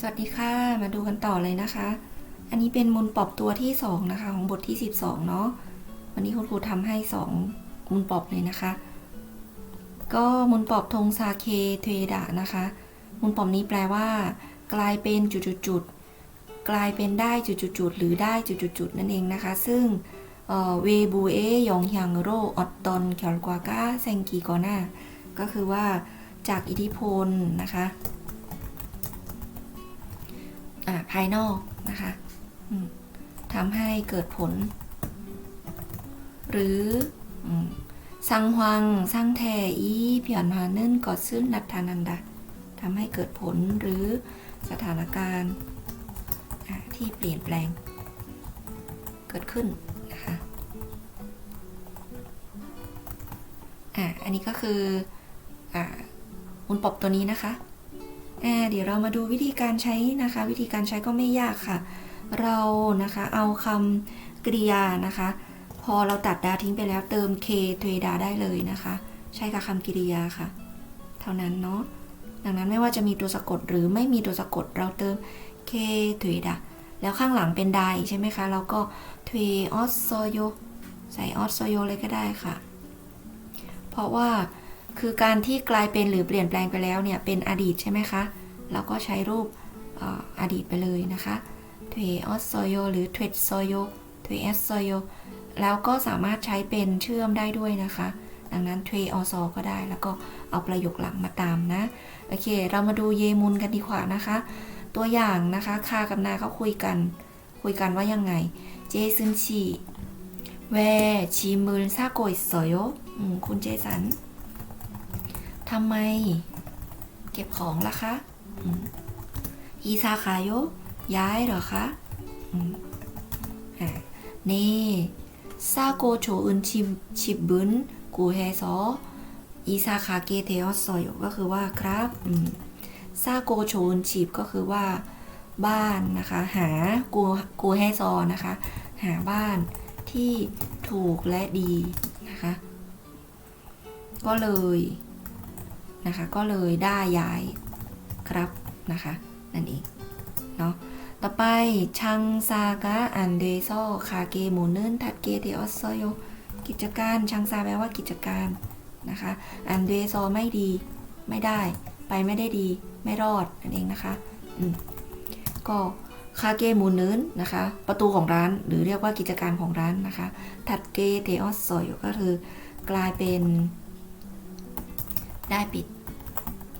สวัสดีค่ะ มาดูกันต่อเลยนะคะ อันนี้เป็นมูลปอบตัวที่สองนะคะ ของบทที่ 12 เนาะ วันนี้คุณครูทำให้สองมูลปอบเลยนะคะ ก็มูลปอบธงซาเคเทดะนะคะ มูลปอบนี้แปลว่า กลายเป็นจุดๆกลายเป็นได้จุดๆหรือได้จุดๆนั่นเองนะคะ ซึ่งเวบูเอยองฮังโรออตตอนเคียวกวากาเซงกีกอน่าก็คือว่าจากอิทธิพลนะคะ ภายนอกนะคะทำให้เกิดผล หรือสังหวังสังแทอีเพียนหานึ่นกอดซึ่งนัทธานันดาทำให้เกิดผลหรือสถานการณ์ที่เปลี่ยนแปลง เกิดขึ้นนะคะอ่าอันนี้ก็คืออ่ามุนปบตัวนี้นะคะ เดี๋ยวเรามาดูวิธีการใช้นะคะ วิธีการใช้ก็ไม่ยากค่ะ เรานะคะเอาคำกริยานะคะ พอเราตัดดาทิ้งไปแล้วเติม k เทดาได้เลยนะคะ ใช้กับคำกริยาค่ะ เท่านั้นเนาะดังนั้นไม่ว่าจะมีตัวสะกดหรือไม่มีตัวสะกดเราเติม k เทดาแล้วข้างหลังเป็นไดใช่ไหมคะ เราก็เทออสโซโยใส่ออสโซโยเลยก็ได้ค่ะ เพราะว่า คือการที่กลายเป็นหรือเปลี่ยนแปลงไปแล้วเนี่ยเป็นอดีตใช่ไหมคะ เราก็ใช้รูปออดีตไปเลยนะคะเทออสโซโยหรือเทรดโซโยเทเอสโซโยแล้วก็สามารถใช้เป็นเชื่อมได้ด้วยนะคะ ดังนั้นเทออโซก็ได้แล้วก็เอาประโยคหลังมาตามนะ โอเค เรามาดูเยมุนกันดีกว่านะคะ ตัวอย่างนะคะคากับนาเขาคุยกัน คุยกันว่ายังไงเจซึนชีเวชีมือซาโกอิโซโยคุณเจสัน ทำไม เก็บของล่ะคะอีซาคายโยย้ายเหรอคะนี่ซาโกโชอึนชิบชิบบุนกูเฮโซอีซาคาเกเทอสโยก็คือว่าครับซาโกโชอึนชิบก็คือว่าบ้านนะคะ หากูกูเฮโซนะคะ หาบ้านที่ถูกและดีนะคะ ก็เลย นะคะ ก็เลยได้ย้ายครับนะคะ นั่นเองเนาะต่อไปชังซากะอันเดโซคาเกโมเนินทัดเกเทอสโซโยกิจการชังซาแปลว่ากิจการนะคะอันเดโซไม่ดีไม่ได้ ไปไม่ได้ดี ไม่รอดนั่นเองนะคะอืมก็คาเกมูเนินนะคะ ประตูของร้านหรือเรียกว่ากิจการของร้านนะคะ ทัดเกเทอสโซโยก็คือกลายเป็นได้ปิด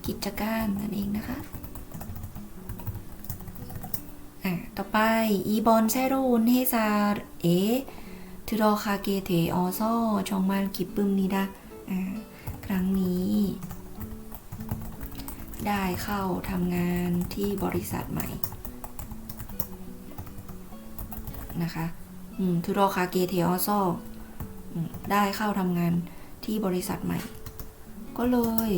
กิจการนั่นเองนะคะอะต่อไปอีบอนเซรูนเฮซาเอทรอคาเกเทออซอชองมันกิบปึมนีดาอ่าครั้งนี้ ได้เข้าทำงานที่บริษัทใหม่นะคะอืมทุรอคาเกเทออซอได้เข้าทำงานที่บริษัทใหม่ ก็เลย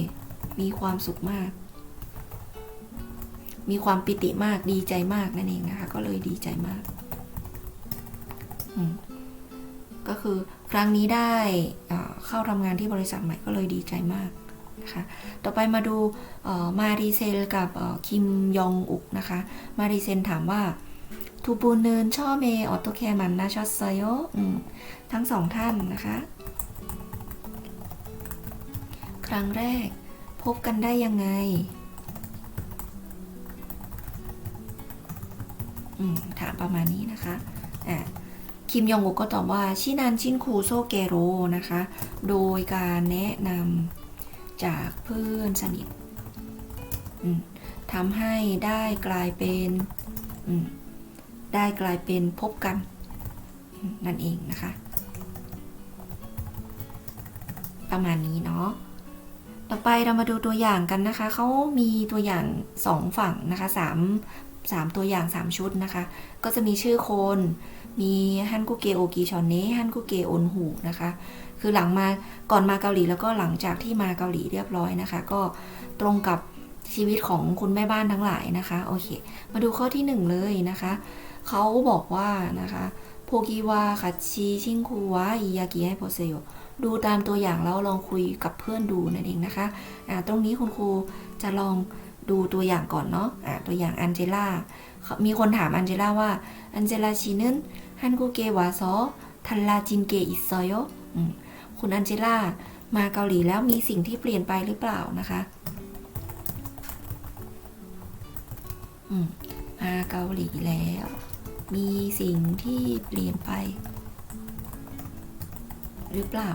มีความสุขมาก มีความปิติมากดีใจมากนั่นเองนะคะ ก็เลยดีใจมากก็คือครั้งนี้ได้เข้าทำงานที่บริษัทใหม่ก็เลยดีใจมากนะคะต่อไปมาดูมารีเซลกับคิมยองอุกนะคะ มารีเซนถามว่าทูปูเนินช่อเมออโตแคมันนาชอสไซโยอืมทั้งสองท่านนะคะ ครั้งแรก พบกันได้ยังไง ถามประมาณนี้นะคะอะคิมยองอุกก็ตอบว่าชินันชินคูโซเกโรนะคะ โดยการแนะนำจากเพื่อนสนิททำให้ได้กลายเป็นได้กลายเป็นพบกัน นั่นเองนะคะ ประมาณนี้เนาะ ต่อไปเรามาดูตัวอย่างกันนะคะ เขามีตัวอย่างสองฝั่งนะคะสามสามตัวอย่างสามชุดนะคะ ก็จะมีชื่อคน มีฮันกุเกโอกิชอนเนะฮันกุเกโอนหูนะคะ คือหลังมาก่อนมาเกาหลีแล้วก็หลังจากที่มาเกาหลีเรียบร้อยนะคะ ก็ตรงกับชีวิตของคุณแม่บ้านทั้งหลายนะคะ โอเค มาดูข้อที่หนึ่งเลยนะคะ เขาบอกว่านะคะโพกิวาคัตชิชิงคูวะอิยากิให้โพเซโย ดูตามตัวอย่างแล้วลองคุยกับเพื่อนดูนั่นเองนะคะอ่าตรงนี้คุณครูจะลองดูตัวอย่างก่อนเนาะอะตัวอย่างอันเจล่า มีคนถามอันเจล่าว่าอันเจล่าชีนึนฮันกูเกวาซอทันลาจินเกอิซอยอคุณอันเจล่ามาเกาหลีแล้วมีสิ่งที่เปลี่ยนไปหรือเปล่านะคะอืมมาเกาหลีแล้ว มีสิ่งที่เปลี่ยนไป หรือเปล่า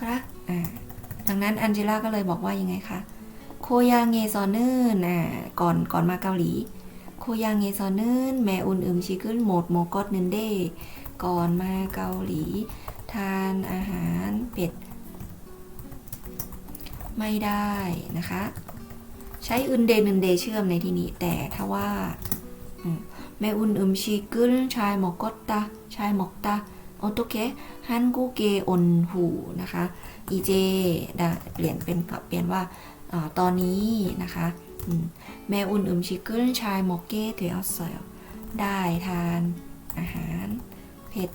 ครับอ่าดังนั้นอันเจล่าก็เลยบอกว่ายังไงคะโคยางเงซอนเนอร์อ่าก่อนก่อนมาเกาหลี โคยางเงซอนเนอร์แม่อุนอึมชิขึ้นโหมดโมกอดนึนเดก่อนมาเกาหลี ทานอาหารเผ็ด ไม่ได้นะคะ ใช้อึนเดนึนเดเชื่อมในที่นี้ แต่ถ้าว่าอืมแม่อุนอึมชิกึนชายหมอกอตตาชายหมอกตาโอโตเค ฮันกูเกออนหูนะคะอีเจได้เปลี่ยนเป็นกับเปลี่ยนว่าอตอนนี้นะคะแม่อุ่นอึมชิกึนชายหมอกเกเทอสอยได้ทานอาหารเผ็ด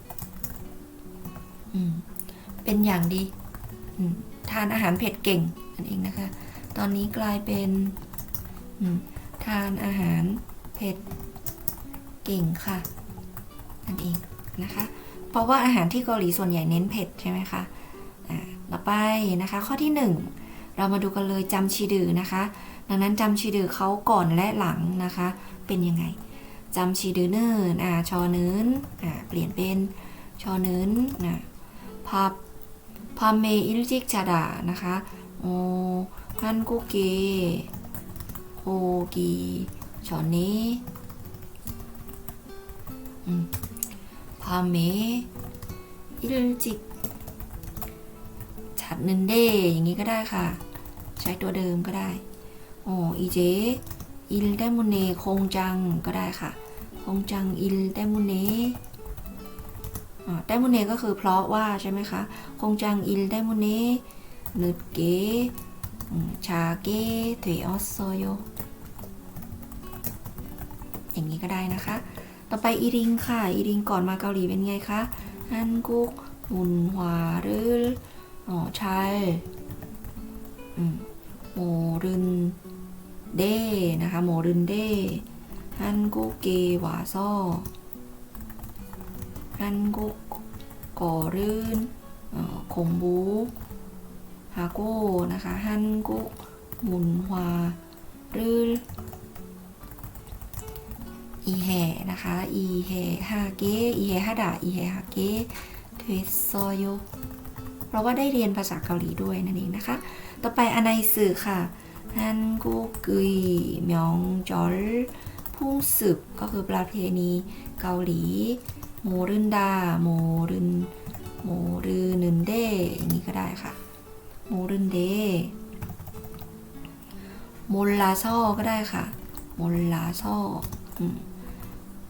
เป็นอย่างดีทานอาหารเผ็ดเก่งนั่นเองนะคะ ตอนนี้กลายเป็นทานอาหารเผ็ดเก่งค่ะนั่นเองนะคะ เพราะว่าอาหารที่เกาหลีส่วนใหญ่เน้นเผ็ดใช่ไหมคะอ่าต่อไปนะคะ ข้อที่ 1 เรามาดูกันเลยจำชีดือนะคะ ดังนั้นจำชีดือเขาก่อนและหลังนะคะ เป็นยังไงจำชีดือเนินอ่าชอเนินอ่าเปลี่ยนเป็นชอเนินนะพับพามเมอิลจิกจาดานะคะโอฮันกุเกโอกีชอเนอืม 밤에 일찍 잤는데 อย่างนี้ก็ได้ค่ะ ใช้ตัวเดิมก็ได้โอ้อีเจอิลเตมุเนคงจังก็ได้ค่ะ คงจังอิลเตมุเนเตมุเนก็คือเพราะว่าใช่ไหมคะ คงจังอิลเตมุเนนึดเกชาเกเทออสโซโยอย่างนี้ก็ได้นะคะ ต่อไปอีริงค่ะ อีริงก่อนมาเกาหลีเป็นไงคะฮันกุกมุนหวาหรืออ๋อชัยโมรึนเดนะคะโมรึนเดฮันกุกเกวาซอฮันกุกก่อรืนคงบูฮาโก้นะคะฮันกุกมุนหวาหรือ อีแห่นะคะ อีแห่ฮาเกอีแห่ฮาดาอีแห่ฮาเกเทโซโยเพราะว่าได้เรียนภาษาเกาหลีด้วยนั่นเองนะคะ ต่อไปอันในสื่อค่ะฮันกูกุยเมียงจอลพุ่งสืบก็คือประเพณีเกาหลีโมรึนดาโมรึนโมรึนึนเดอย่างนี้ก็ได้ค่ะโมรึนเดโมลลาซอก็ได้ค่ะโมลลาซออืม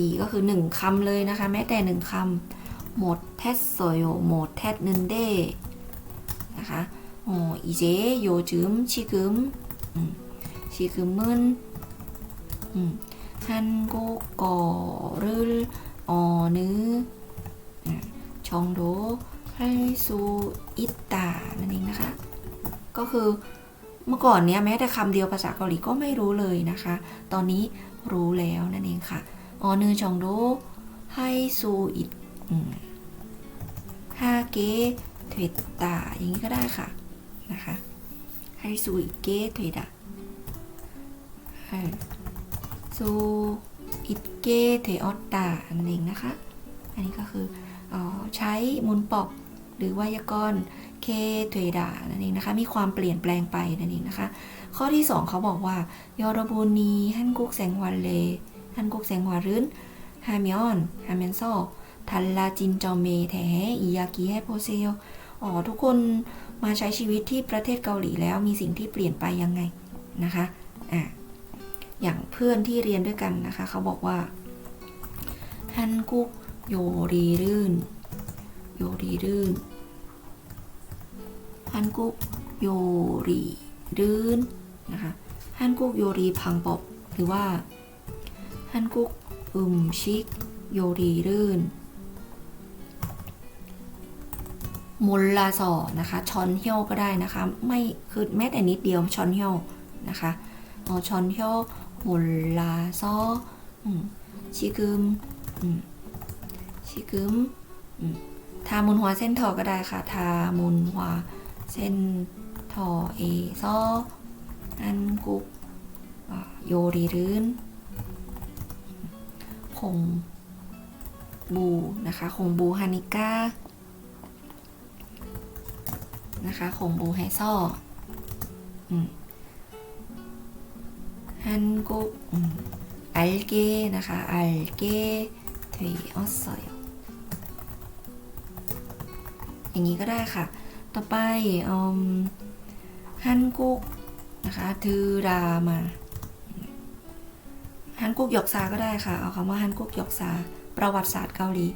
ดีก็คือหนึ่งคำเลยนะคะ แม้แต่หนึ่งคำหมดแทสโซโยหมดแทสนึนเดนะคะโอ้อีเจโยจืมชิกึมชิกึมมึนฮันโกกอรึลออนึชองโดให้ซูอิตตานั่นเองนะคะ ก็คือเมื่อก่อนเนี้ยแม้แต่คำเดียวภาษาเกาหลีก็ไม่รู้เลยนะคะ ตอนนี้รู้แล้วนั่นเองค่ะ ออนือจองโดให้ซูอิดฮาเกเทวตาอย่างนี้ก็ได้ค่ะนะคะให้ซูอิเกเทวดเกเทอตตานั่นเองนะคะ อันนี้ก็คืออใช้มุนปอกหรือไวยากรณ์เคเทวดานั่นเองนะคะ มีความเปลี่ยนแปลงไปนั่นเองนะคะ ข้อที่ 2เขาบอกว่ายอรบูนีฮั่นกุกแสงวันเล ฮันกุกแสงวารึนฮามยอนฮามยอนโซ달라진 점에 대해 이야기해 보세요. 어, อ๋อทุกคนมาใช้ชีวิตที่ประเทศเกาหลีแล้วมีสิ่งที่เปลี่ยนไปยังไงนะคะอ่ะอย่างเพื่อนที่เรียนด้วยกันนะคะ เขาบอกว่าฮันกุกโยรีรื่นโยรีรื่นฮันกุกโยรีรื่นนะคะฮันกุกโยรีพังปอบหรือว่า ฮันกุกอึมชิกโยรีรื่นมลลาซอนะคะชอนเฮียวก็ได้นะคะ ไม่คือแม้แต่นิดเดียวชอนเฮียวนะคะออชอนเฮียวมลลาซออืมชิกึมชิกึมทามุนหัวเส้นทอก็ได้ค่ะ ทามุนหัวเส้นทอเอซออันกุกโยรีรืน คงบูนะคะคงบูฮานิก้านะคะคงบูไฮซ่อฮันกุกอัลเกนะคะอัลเกเทออสซอยอย่างนี้ก็ได้ค่ะ ต่อไปฮันกุกนะคะทือรามา ฮันกุกหยกซาก็ได้ค่ะ เอาคำว่าฮันกุกหยกซาประวัติศาสตร์เกาหลี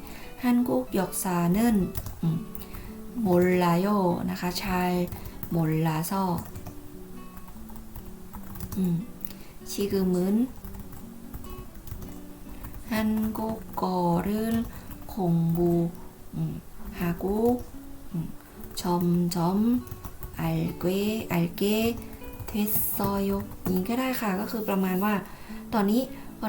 ฮันกุกหยกซาเนิ่นมลลาโยนะคะชายมลลาซอชิกือมืนฮันกุกกอรื่นคงบูฮากุกชอมชอมอัลเกอัลเกเทสโซโยนี้ก็ได้ค่ะ ก็คือประมาณว่า ตอนนี้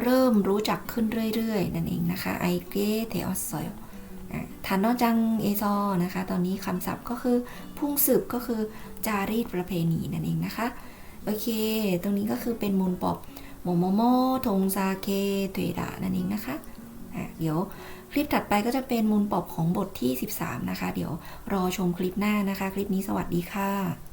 เริ่มรู้จักขึ้นเรื่อยๆ นั่นเองนะคะไอเกเทออสโยทานนอจังเอซอนะคะ ตอนนี้คำศัพท์ก็คือพุ่งสืบก็คือจารีตประเพณีนั่นเองนะคะ โอเค ตรงนี้ก็คือเป็นมูลปอบโมโมโมทงซาเคเทดะนั่นเองนะคะะเดี๋ยวคลิปถัดไปก็จะเป็นมูลปอบของบทที่ 13 นะคะ เดี๋ยวรอชมคลิปหน้านะคะ คลิปนี้สวัสดีค่ะ